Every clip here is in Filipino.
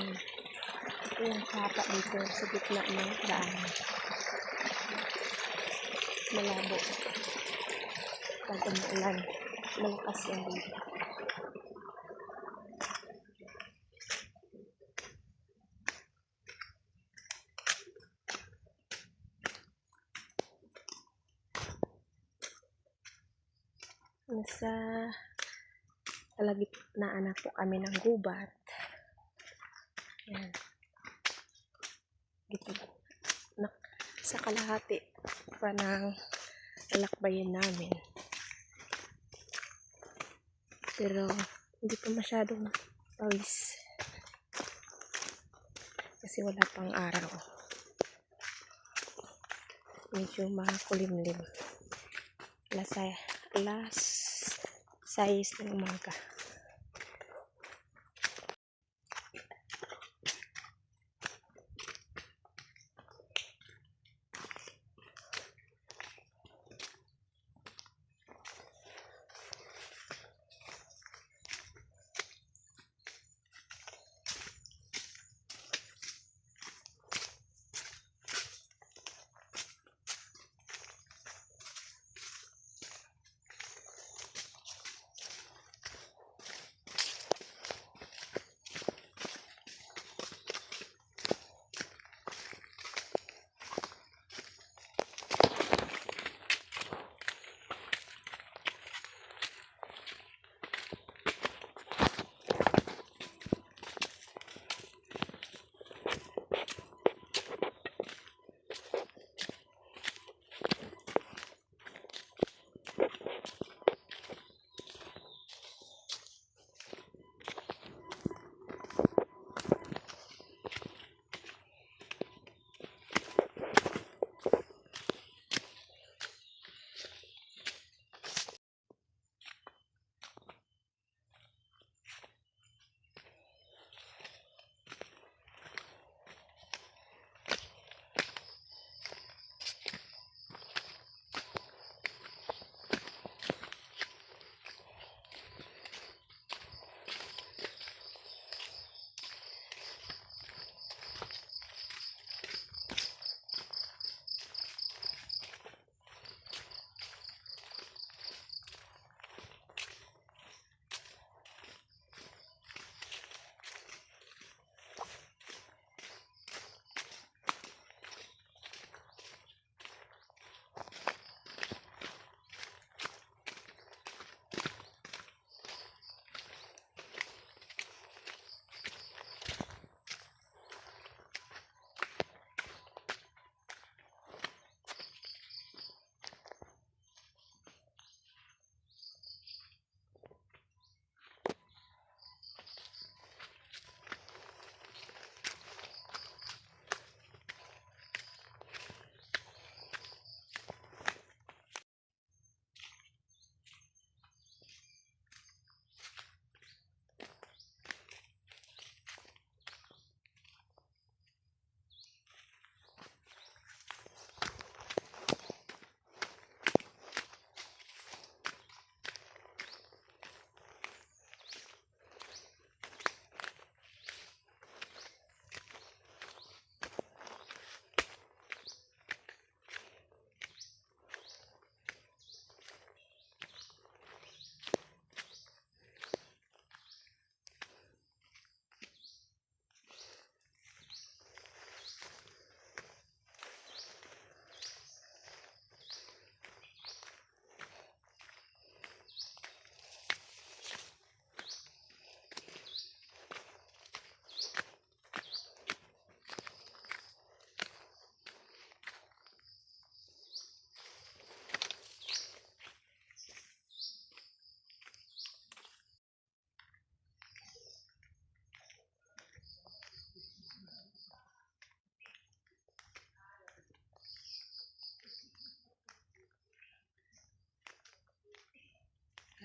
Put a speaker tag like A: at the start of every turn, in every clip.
A: Ayan. Ito yung kapa dito sa gitna ng daan. Malabo. Pag umuulan, malakas yan dito. Nasa kalagitnaan na po kami ng gubat. Dito. Na, sa kalahati pa ng lalakbayin namin. Pero hindi pa masyadong pawis. Kasi wala pang araw. Medyo makulimlim. Alas, alas 6 ng umaga.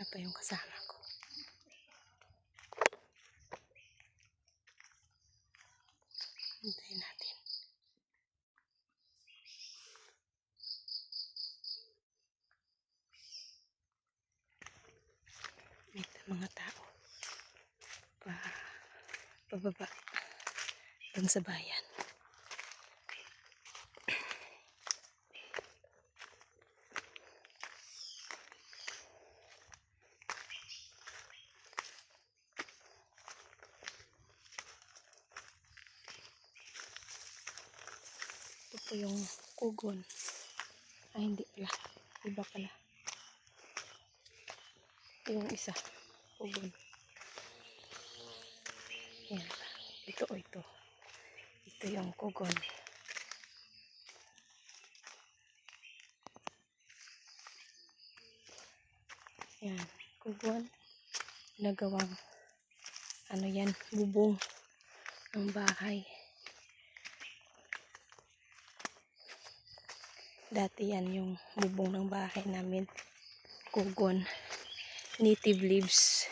A: Wala pa yung kasama ko. Hintayin natin. May mga tao. Pa, pababa. Doon sa bayan. Po yung kugon. Ay, hindi pala. Iba pala. Yung isa. Kugon. Yan. Ito o ito. Ito yung kugon. Yan. Kugon. Nagawang ano yan, bubong ng bahay. Dati yan yung bubong ng bahay namin. Kugon. Native leaves.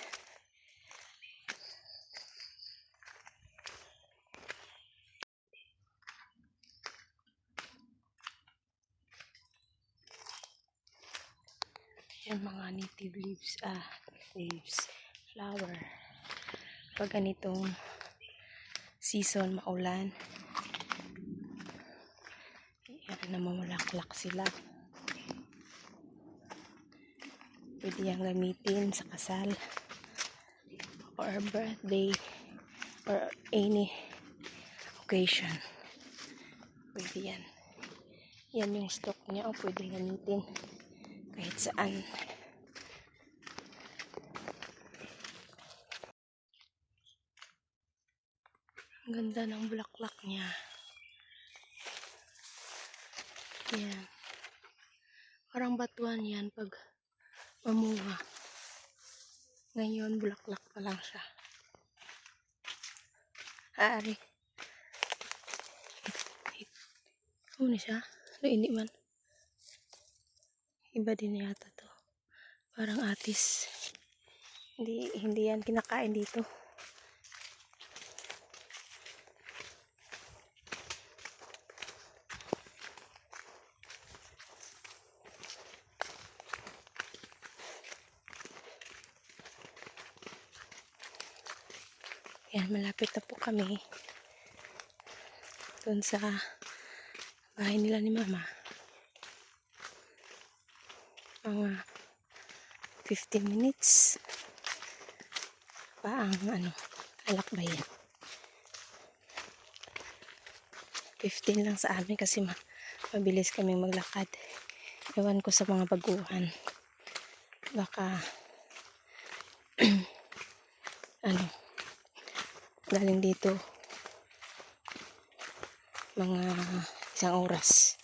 A: Yung mga native leaves, ah, leaves, flower. Pag ganitong season, maulan, yan, namamulaklak sila. Pwede yan gamitin sa kasal or birthday or any occasion. Pwede yan. Yan yung stock niya o pwede gamitin kahit saan. Ang ganda ng bulaklak niya. Yan. Parang batuan yan pag mamuha. Ngayon, bulaklak pa lang siya. Aari. Ano siya? Ano hindi man? Iba din yata to. Parang atis. Hindi, hindi yan kinakain dito. Yan, malapit na po kami. Doon sa bahay nila ni Mama. Mga 15 minutes. Pa ang ano, alakbayan. 15 lang sa amin kasi ma mabilis kaming maglakad. Ewan ko sa mga baguhan. Baka ano galing dito mga isang oras.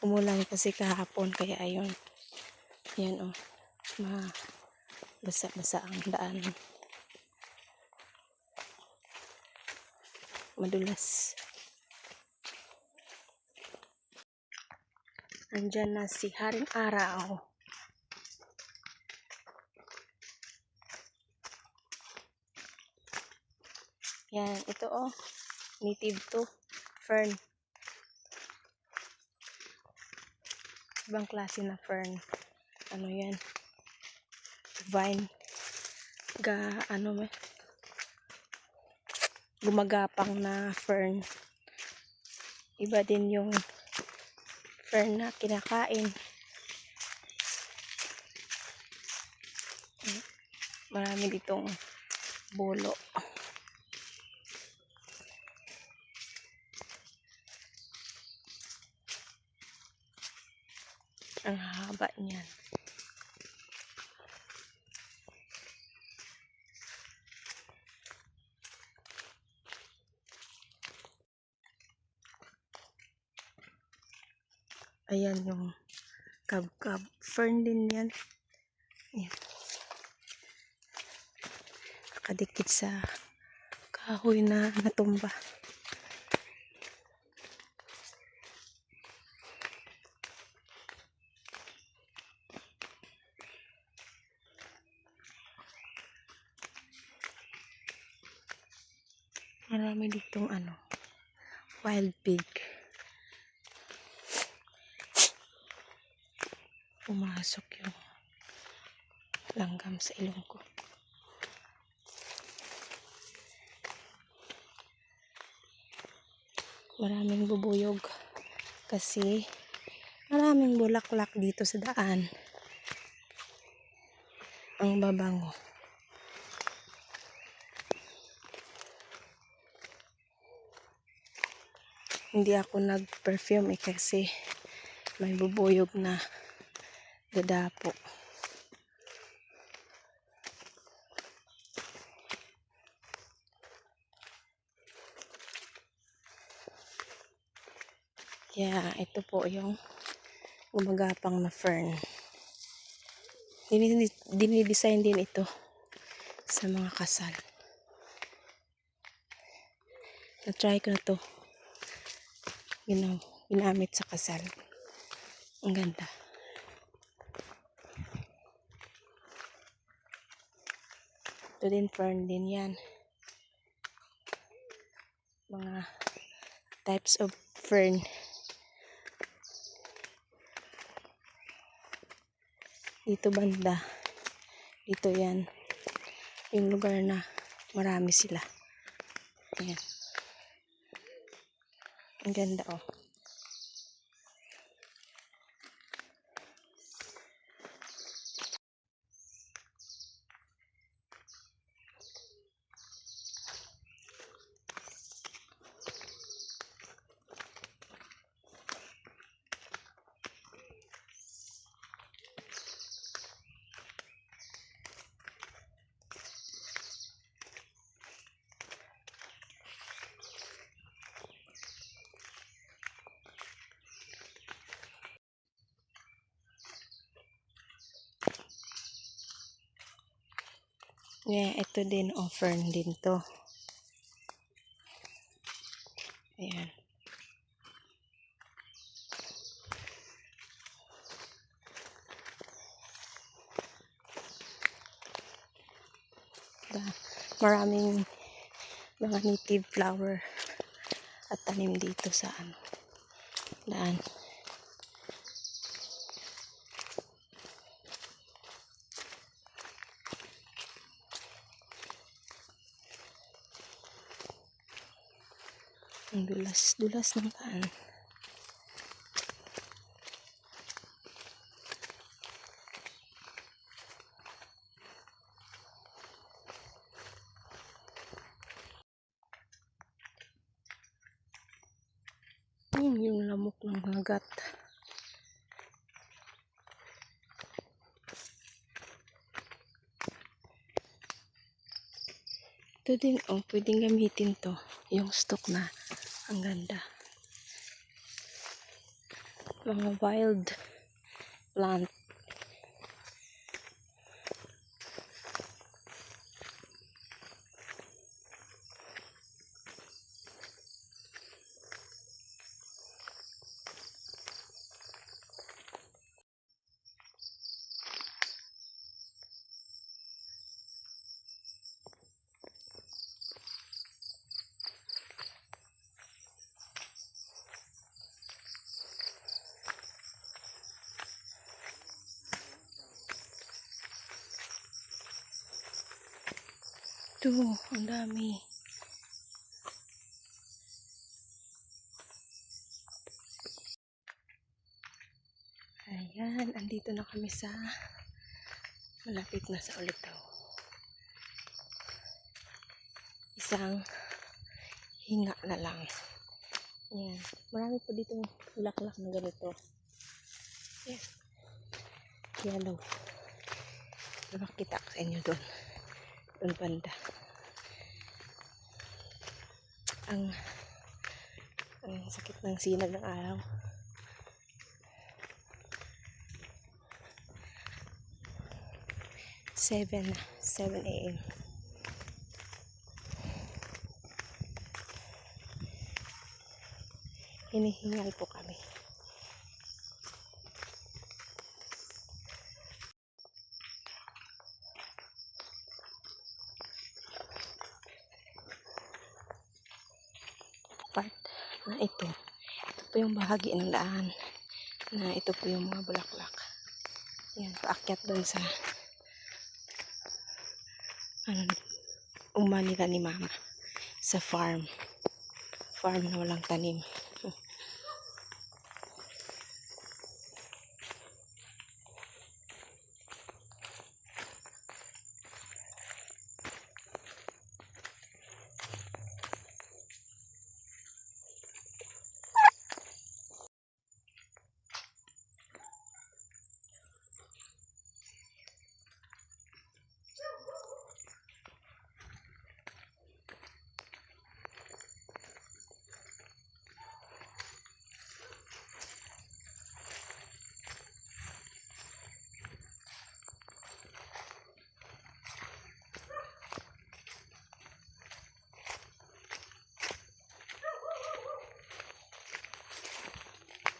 A: Umulan kasi kahapon kaya ayun. Yan oh. Ma basa-basa ang daan. Madulas. Andyan na si Haring Araw. Yan, ito oh. Native to. Fern. Ibang klase na fern. Ano yan? Vine. Ga, ano may? Gumagapang na fern. Iba din yung fern na kinakain. Marami ditong bulo. Ang haba niyan. Ayan yung kabkab. Fern din yan. Ayan. Nakadikit sa kahoy na natumba. Marami ditong ano, wild pig. Pumasok yung langgam sa ilong ko. Maraming bubuyog kasi maraming bulaklak dito sa daan. Ang babango. Hindi ako nag-perfume eh kasi may bubuyog na dadapo. Yeah, ito po yung gumagapang na fern. Dini- Dinidesign din ito sa mga kasal. Na-try ko na to. Ginaw, ginamit sa kasal. Ang ganda. Din fern din yan. Mga types of fern. Dito banda. Dito yan. Yung lugar na marami sila. Ayan. Ang ganda oh. Yeah, ito din oh, din to. Ayan. Da, maraming mga native flower at tanim dito sa ano daan. Ang dulas-dulas ng daan. Hmm, yung lamok ng hagat. Ito din, oh, pwedeng gamitin to. Yung stock na. Ang ganda. Mga wild plant. Ito, ang dami. Ayan, andito na kami sa malapit na sa Ulitaw. Isang hinga na lang. Ayan, marami po dito bulaklak na ganito. Ayan. Yellow. Makita ko sa inyo doon. Doon banda. Ang ang sakit ng sinag ng araw. Seven, seven a.m. Hinihingal po kami. po yung bahagi ng daan na ito po yung mga bulaklak. Ayan, paakyat doon sa ano, uma nila ni mama sa farm. Farm na walang tanim.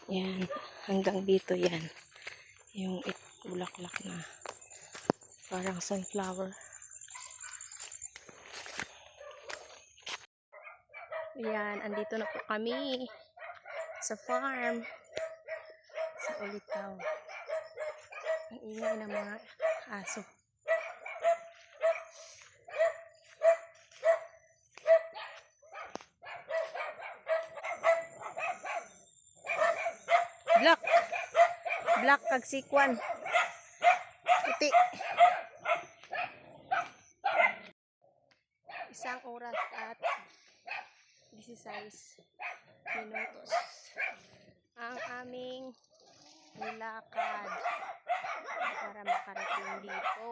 A: Yan. Hanggang dito yan. Yung it, na. Parang sunflower. Yan. Andito na po kami. Sa farm. Sa Ulitaw. Ang ingay ng mga aso. Black. Black kag sikwan. Puti. Isang oras at 16 minutos. Ang aming nilakad para makarating dito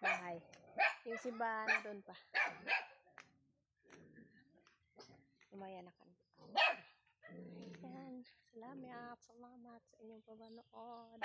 A: bahay. Yung si Ban doon pa. Umaya na kami. Salamat. Salamat sa inyong pabanood.